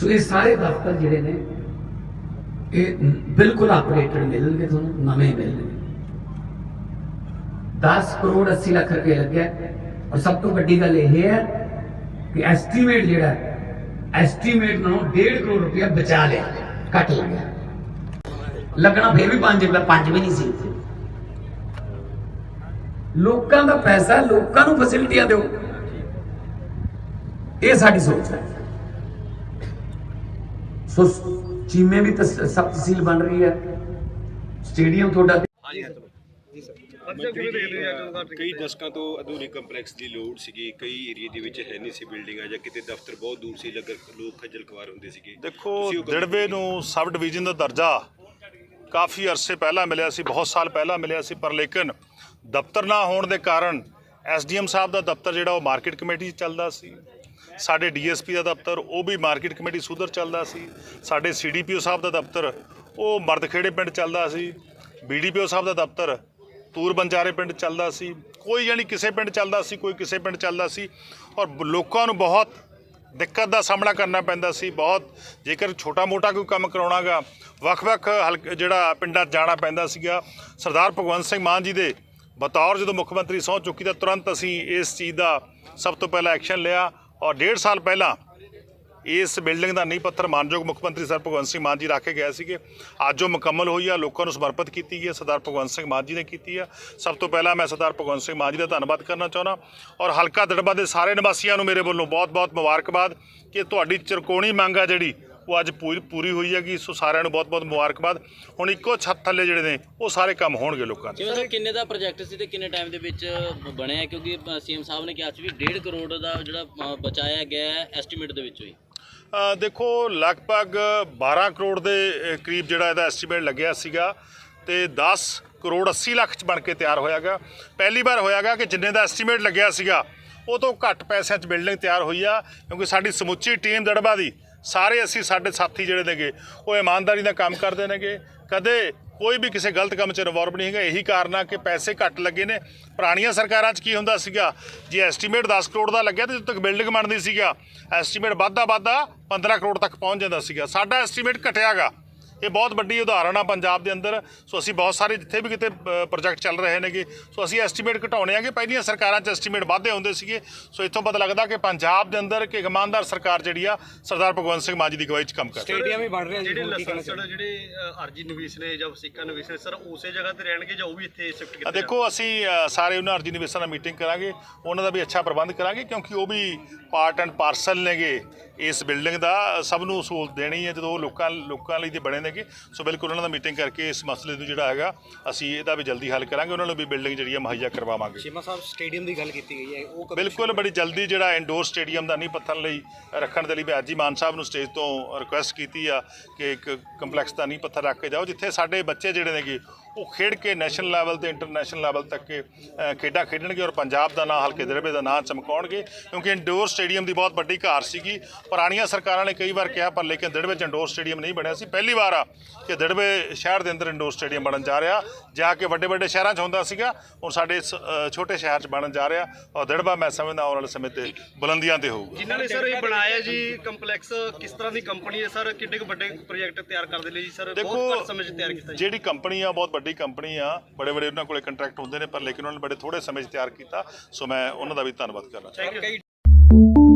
ਸੋ ਇਹ ਸਾਰੇ ਦਫ਼ਤਰ ਜਿਹੜੇ ਨੇ, ਇਹ ਬਿਲਕੁਲ ਆਪਰੇਟਡ ਮਿਲਣਗੇ ਤੁਹਾਨੂੰ, ਨਵੇਂ ਮਿਲਣਗੇ 10 ਕਰੋੜ 80 ਲੱਖ ਰੁਪਏ ਲੱਗਿਆ। ਔਰ ਸਭ ਤੋਂ ਵੱਡੀ ਗੱਲ ਇਹ ਹੈ ਕਿ ਐਸਟੀਮੇਟ ਜਿਹੜਾ ਐਸਟੀਮੇਟ ਨਾਲੋਂ 1.5 ਕਰੋੜ ਰੁਪਏ ਬਚਾ ਲਿਆ, ਘੱਟ ਲੱਗਿਆ ਲੱਗਣਾ ਫਿਰ ਵੀ 5 ਰੁਪਏ 5 ਵੀ ਨਹੀਂ ਸੀ। ਲੋਕਾਂ ਦਾ ਪੈਸਾ, ਲੋਕਾਂ ਨੂੰ ਫੈਸਿਲਿਟੀਆਂ ਦਿਓ। ਇਹ ਸਾਡੀ ਸੋਚ ਹੈ। ਸੋ ਚੀਮੇ ਵੀ ਸਬ ਤਹਿਸੀਲ ਬਣ ਰਹੀ ਹੈ। ਸਟੇਡੀਅਮ ਤੁਹਾਡਾ ਕਈ ਦਸ਼ਕਾਂ ਤੋਂ ਅਧੂਰੀ ਕੰਪਲੈਕਸ ਦੀ ਲੋੜ ਸੀਗੀ। ਕਈ ਏਰੀਆ ਦੇ ਵਿੱਚ ਹੈ ਨਹੀਂ ਸੀ ਬਿਲਡਿੰਗਾਂ ਜਾਂ ਕਿਤੇ ਦਫ਼ਤਰ ਬਹੁਤ ਦੂਰ ਸੀ ਲੱਗ ਲੋਕ ਖੱਜਲ ਖਵਾਰ ਹੁੰਦੇ ਸੀਗੇ। ਦੇਖੋ ਦਿੜਵੇ ਨੂੰ ਸਬ ਡਿਵੀਜ਼ਨ ਦਾ ਦਰਜਾ ਕਾਫੀ ਅਰਸੇ ਪਹਿਲਾਂ ਮਿਲਿਆ ਸੀ ਬਹੁਤ ਸਾਲ ਪਹਿਲਾਂ ਮਿਲਿਆ ਸੀ ਪਰ ਲੇਕਿਨ ਦਫ਼ਤਰ ਨਾ ਹੋਣ ਦੇ ਕਾਰਨ ਐਸਡੀਐਮ ਸਾਹਿਬ ਦਾ ਦਫ਼ਤਰ ਜਿਹੜਾ ਉਹ ਮਾਰਕੀਟ ਕਮੇਟੀ 'ਚ ਚੱਲਦਾ ਸੀ। ਸਾਡੇ ਡੀਐਸਪੀ ਦਾ ਦਫ਼ਤਰ, ਉਹ ਵੀ ਮਾਰਕੀਟ ਕਮੇਟੀ ਸੂਦਰ ਚੱਲਦਾ ਸੀ। ਸਾਡੇ ਸੀਡੀਪੀਓ ਸਾਹਿਬ ਦਾ ਦਫ਼ਤਰ, ਉਹ ਮਰਦਖੇੜੇ ਪਿੰਡ ਚੱਲਦਾ ਸੀ। ਬੀਡੀਪੀਓ ਸਾਹਿਬ ਦਾ ਦਫ਼ਤਰ, ਤੂਰ ਬੰਜਾਰੇ ਪਿੰਡ ਚੱਲਦਾ ਸੀ। ਕੋਈ ਯਾਨੀ ਕਿਸੇ ਪਿੰਡ ਚੱਲਦਾ ਸੀ, ਕੋਈ ਕਿਸੇ ਪਿੰਡ ਚੱਲਦਾ ਸੀ। ਔਰ ਲੋਕਾਂ ਨੂੰ ਬਹੁਤ ਦਿੱਕਤ ਦਾ ਸਾਹਮਣਾ ਕਰਨਾ ਪੈਂਦਾ ਸੀ। ਬਹੁਤ, ਜੇਕਰ ਛੋਟਾ ਮੋਟਾ ਕੋਈ ਕੰਮ ਕਰਾਉਣਾਗਾ ਵੱਖ-ਵੱਖ ਹਲਕ, ਜਿਹੜਾ ਪਿੰਡਾਂ ਜਾਣਾ ਪੈਂਦਾ ਸੀਗਾ। ਸਰਦਾਰ ਭਗਵੰਤ ਸਿੰਘ ਮਾਨ ਜੀ ਦੇ ਬਤੌਰ ਜਦੋਂ ਮੁੱਖ ਮੰਤਰੀ ਸਹੁੰ ਚੁੱਕੀ, ਤਾਂ ਤੁਰੰਤ ਅਸੀਂ ਇਸ ਚੀਜ਼ ਦਾ ਸਭ ਤੋਂ ਪਹਿਲਾਂ ਐਕਸ਼ਨ ਲਿਆ। ਔਰ ਡੇਢ ਸਾਲ ਪਹਿਲਾਂ ਇਸ ਬਿਲਡਿੰਗ ਦਾ ਨੀਂਹ ਪੱਥਰ ਮਾਨਯੋਗ ਮੁੱਖ ਮੰਤਰੀ ਸਰ ਭਗਵੰਤ ਸਿੰਘ ਮਾਨ ਜੀ ਰੱਖ ਕੇ ਗਏ ਸੀਗੇ। ਅੱਜ ਉਹ ਮੁਕੰਮਲ ਹੋਈ ਆ, ਲੋਕਾਂ ਨੂੰ ਸਮਰਪਿਤ ਕੀਤੀ ਗਈ ਹੈ ਸਰਦਾਰ ਭਗਵੰਤ ਸਿੰਘ ਮਾਨ ਜੀ ਨੇ ਕੀਤੀ ਆ। ਸਭ ਤੋਂ ਪਹਿਲਾਂ ਮੈਂ ਸਰਦਾਰ ਭਗਵੰਤ ਸਿੰਘ ਮਾਨ ਜੀ ਦਾ ਧੰਨਵਾਦ ਕਰਨਾ ਚਾਹੁੰਦਾ ਔਰ ਹਲਕਾ ਦੜਬਾ ਦੇ ਸਾਰੇ ਨਿਵਾਸੀਆਂ ਨੂੰ ਮੇਰੇ ਵੱਲੋਂ ਬਹੁਤ-ਬਹੁਤ ਮੁਬਾਰਕਬਾਦ ਕਿ ਤੁਹਾਡੀ ਚਰਕੋਣੀ ਮੰਗ ਆ ਜਿਹੜੀ ਉਹ ਅੱਜ ਪੂਰੀ ਪੂਰੀ ਹੋਈ ਹੈਗੀ ਸੋ ਸਾਰਿਆਂ ਨੂੰ ਬਹੁਤ-ਬਹੁਤ ਮੁਬਾਰਕਬਾਦ। ਹੁਣ ਇੱਕੋ ਛੱਤ ਥੱਲੇ ਜਿਹੜੇ ਨੇ ਉਹ ਸਾਰੇ ਕੰਮ ਹੋਣਗੇ ਲੋਕਾਂ ਦੇ। ਜਿਵੇਂ ਸਰ ਕਿੰਨੇ ਦਾ ਪ੍ਰੋਜੈਕਟ ਸੀ ਤੇ ਕਿੰਨੇ ਟਾਈਮ ਦੇ ਵਿੱਚ ਬਣਿਆ? ਕਿਉਂਕਿ ਸੀਐਮ ਸਾਹਿਬ ਨੇ ਕਿਹਾ ਸੀ ਵੀ 1.5 ਕਰੋੜ ਦਾ ਜਿਹੜਾ ਬਚਾਇਆ ਗਿਆ ਐਸਟੀਮੇਟ ਦੇ ਵਿੱਚੋਂ ਹੀ ਅ, ਦੇਖੋ ਲਗਭਗ 12 ਕਰੋੜ ਦੇ ਕਰੀਬ ਜਿਹੜਾ ਇਹਦਾ ਐਸਟੀਮੇਟ ਲੱਗਿਆ ਸੀਗਾ ਤੇ 10 ਕਰੋੜ 80 ਲੱਖ ਚ ਬਣ ਕੇ ਤਿਆਰ ਹੋਇਆਗਾ ਪਹਿਲੀ ਵਾਰ ਹੋਇਆਗਾ ਕਿ ਜਿੰਨੇ ਦਾ ਐਸਟੀਮੇਟ ਲੱਗਿਆ ਸੀਗਾ ਉਹ ਤੋਂ ਘੱਟ ਪੈਸਿਆਂ 'ਚ ਬਿਲਡਿੰਗ ਤਿਆਰ ਹੋਈ ਆ ਕਿਉਂਕਿ ਸਾਡੀ ਸਮੁੱਚੀ ਟੀਮ ਦੜਬਾ ਦੀ ਸਾਰੇ ਅਸੀਂ ਸਾਡੇ ਸਾਥੀ ਜਿਹੜੇ ਨੇਗੇ, ਉਹ ਇਮਾਨਦਾਰੀ ਨਾਲ ਕੰਮ ਕਰਦੇ ਨੇਗੇ। ਕਦੇ ਕੋਈ ਵੀ ਕਿਸੇ ਗਲਤ ਕੰਮ 'ਚ ਰਿਵੋਲਵ ਨਹੀਂ ਹੈਗਾ। ਇਹੀ ਕਾਰਨ ਆ ਕਿ ਪੈਸੇ ਘੱਟ ਲੱਗੇ ਨੇ। ਪੁਰਾਣੀਆਂ ਸਰਕਾਰਾਂ 'ਚ ਕੀ ਹੁੰਦਾ ਸੀਗਾ? ਜੇ ਐਸਟੀਮੇਟ 10 ਕਰੋੜ ਦਾ ਲੱਗਿਆ ਤੇ ਜਦੋਂ ਤੱਕ ਬਿਲਡਿੰਗ ਬਣਦੀ ਸੀਗਾ ਐਸਟੀਮੇਟ ਵੱਧਦਾ ਵੱਧਦਾ 15 ਕਰੋੜ ਤੱਕ ਪਹੁੰਚ ਜਾਂਦਾ ਸੀਗਾ। ਸਾਡਾ ਐਸਟੀਮੇਟ ਘਟਿਆਗਾ ਇਹ ਬਹੁਤ ਵੱਡੀ ਉਦਾਹਰਣ ਆ ਪੰਜਾਬ ਦੇ ਅੰਦਰ। ਸੋ ਅਸੀਂ ਬਹੁਤ ਸਾਰੇ ਜਿੱਥੇ ਵੀ ਕਿਤੇ ਪ੍ਰੋਜੈਕਟ ਚੱਲ ਰਹੇ ਨੇਗੇ। ਸੋ ਅਸੀਂ ਐਸਟੀਮੇਟ ਘਟਾਉਣੇ ਆਗੇ ਪਹਿਲੀਆਂ ਸਰਕਾਰਾਂ 'ਚ ਐਸਟੀਮੇਟ ਵਾਧੇ ਹੁੰਦੇ ਸੀਗੇ। ਸੋ ਇੱਥੋਂ ਪਤਾ ਲੱਗਦਾ ਕਿ ਪੰਜਾਬ ਦੇ ਅੰਦਰ ਕਿ ਇੱਕ ਇਮਾਨਦਾਰ ਸਰਕਾਰ ਜਿਹੜੀ ਆ ਸਰਦਾਰ ਭਗਵੰਤ ਸਿੰਘ ਮਾਨ ਜੀ ਦੀ ਅਗਵਾਈ 'ਚ ਕੰਮ ਕਰ ਰਹੀ ਹੈ। ਸਟੇਡੀਅਮ ਵੀ ਬਣ ਰਿਹਾ ਜੀ ਜਿਹੜੇ ਲਾਇਸੈਂਸਡ ਜਿਹੜੇ ਅਰਜੀ ਨਿਵੇਸ਼ ਨੇ ਜਾਂ ਵਸੀਕਾ ਨਿਵੇਸ਼ ਨੇ ਸਰ ਉਸੇ ਜਗ੍ਹਾ ਤੇ ਰਹਿਣਗੇ ਜਾਂ ਉਹ ਵੀ ਇੱਥੇ ਸ਼ਿਫਟ ਆ ਕੀਤੇ ਦੇਖੋ ਅਸੀਂ ਸਾਰੇ ਉਹਨਾਂ ਅਰਜੀ ਨਿਵੇਸ਼ਾਂ ਨਾਲ ਮੀਟਿੰਗ ਕਰਾਂਗੇ। ਉਹਨਾਂ ਦਾ ਵੀ ਅੱਛਾ ਪ੍ਰਬੰਧ ਕਰਾਂਗੇ ਕਿਉਂਕਿ ਉਹ ਵੀ ਪਾਰਟ ਐਂਡ ਪਾਰਸਲ ਨੇਗੇ। ਇਸ ਬਿਲਡਿੰਗ ਦਾ ਸਭ ਨੂੰ ਸਹੂਲਤ ਦੇਣੀ ਹੈ ਜਦੋਂ ਲੋਕਾਂ ਲੋਕਾਂ ਲਈ ਤੇ ਬਣੇ ਨੇਗੇ। ਸੋ ਬਿਲਕੁਲ ਉਹਨਾਂ ਦਾ ਮੀਟਿੰਗ ਕਰਕੇ ਇਸ ਮਸਲੇ ਨੂੰ ਜਿਹੜਾ ਹੈਗਾ ਅਸੀਂ ਇਹਦਾ ਵੀ ਜਲਦੀ ਹੱਲ ਕਰਾਂਗੇ ਉਹਨਾਂ ਨੂੰ ਵੀ ਬਿਲਡਿੰਗ ਜਿਹੜੀ ਹੈ ਮੁਹੱਈਆ ਕਰਵਾਵਾਂਗੇ। ਸ਼ਿਮਾ ਸਾਹਿਬ ਸਟੇਡੀਅਮ ਦੀ ਗੱਲ ਕੀਤੀ ਗਈ ਹੈ ਉਹ ਬਿਲਕੁਲ ਬੜੀ ਜਲਦੀ ਜਿਹੜਾ ਇੰਡੋਰ ਸਟੇਡੀਅਮ ਦਾ ਨੀਂਹ ਪੱਥਰ ਲਈ ਰੱਖਣ ਦੇ ਲਈ ਮੈਂ ਅੱਜ ਹੀ ਮਾਨ ਸਾਹਿਬ ਨੂੰ ਸਟੇਜ ਤੋਂ ਰਿਕੁਐਸਟ ਕੀਤੀ ਆ ਕਿ ਇੱਕ ਕੰਪਲੈਕਸ ਦਾ ਨੀਂਹ ਪੱਥਰ ਰੱਖ ਕੇ ਜਾਓ ਜਿੱਥੇ ਸਾਡੇ ਬੱਚੇ ਜਿਹੜੇ ਨੇਗੇ ਉਹ ਖੇਡ ਕੇ ਨੈਸ਼ਨਲ ਲੈਵਲ ਤੇ ਇੰਟਰਨੈਸ਼ਨਲ ਲੈਵਲ ਤੱਕ ਅ, ਖੇਡਾਂ ਖੇਡਣਗੇ ਔਰ ਪੰਜਾਬ ਦਾ ਨਾਂ ਹਲਕੇ ਦਰਬੇ ਦਾ ਨਾਂ ਚਮਕਾਉਣਗੇ ਕਿਉਂਕਿ ਇੰਡੋਰ ਸਟੇਡੀਅਮ ਦੀ ਬਹੁਤ ਵੱਡੀ ਘਾਟ ਸੀਗੀ। ਪੁਰਾਣੀਆਂ ਸਰਕਾਰਾਂ ਨੇ ਕਈ ਵਾਰ ਕਿਹਾ ਪਰ ਲੇਕਿਨ ਦਿੜਵੇ 'ਚ ਇੰਡੋਰ ਸਟੇਡੀਅਮ ਨਹੀਂ ਬਣਿਆ ਸੀ। ਪਹਿਲੀ ਵਾਰ ਆ ਕਿ ਦਿੜਵੇ ਸ਼ਹਿਰ ਦੇ ਅੰਦਰ ਇੰਡੋਰ ਸਟੇਡੀਅਮ ਬਣਨ ਜਾ ਰਿਹਾ ਜਾ ਕੇ ਵੱਡੇ ਵੱਡੇ ਸ਼ਹਿਰਾਂ 'ਚ ਹੁੰਦਾ ਸੀਗਾ ਹੁਣ ਸਾਡੇ ਛੋਟੇ ਸ਼ਹਿਰ 'ਚ ਬਣਨ ਜਾ ਰਿਹਾ ਔਰ ਦਿੜਵਾ ਮੈਂ ਸਮਝਦਾ ਆਉਣ ਵਾਲੇ ਸਮੇਂ ਤੇ ਬੁਲੰਦੀਆਂ ਤੇ ਹੋਊਗਾ। ਜਿਨ੍ਹਾਂ ਨੇ ਸਰ ਇਹ ਬਣਾਇਆ ਜੀ ਕੰਪਲੈਕਸ ਕਿਸ ਤਰ੍ਹਾਂ ਦੀ ਕੰਪਨੀ ਹੈ? ਸਰ ਕਿੰਨੇ ਕੁ ਵੱਡੇ ਪ੍ਰੋਜੈਕਟ ਤਿਆਰ ਕਰਦੇ ਲਈ ਜੀ? ਸਰ ਬਹੁਤ ਘੱਟ ਸਮੇਂ 'ਚ ਤਿਆਰ ਕੀਤਾ ਜੀ। ਜਿਹੜੀ ਕੰਪਨੀ ਆ ਬਹੁਤ ਵੱਡੀ ਕੰਪਨੀ ਆ, ਬੜੇ ਬੜੇ ਉਹਨਾਂ ਕੋਲੇ ਕੰਟਰੈਕਟ ਹੁੰਦੇ ਨੇ, ਪਰ ਲੇਕਿਨ ਉਹਨਾਂ ਨੇ ਬੜੇ ਥੋੜੇ ਸਮੇਂ 'ਚ ਤਿਆਰ ਕੀਤਾ, ਸੋ ਮੈਂ ਉਹਨਾਂ ਦਾ ਵੀ ਧੰਨਵਾਦ ਕਰਨਾ ਚਾਹੁੰਦਾ।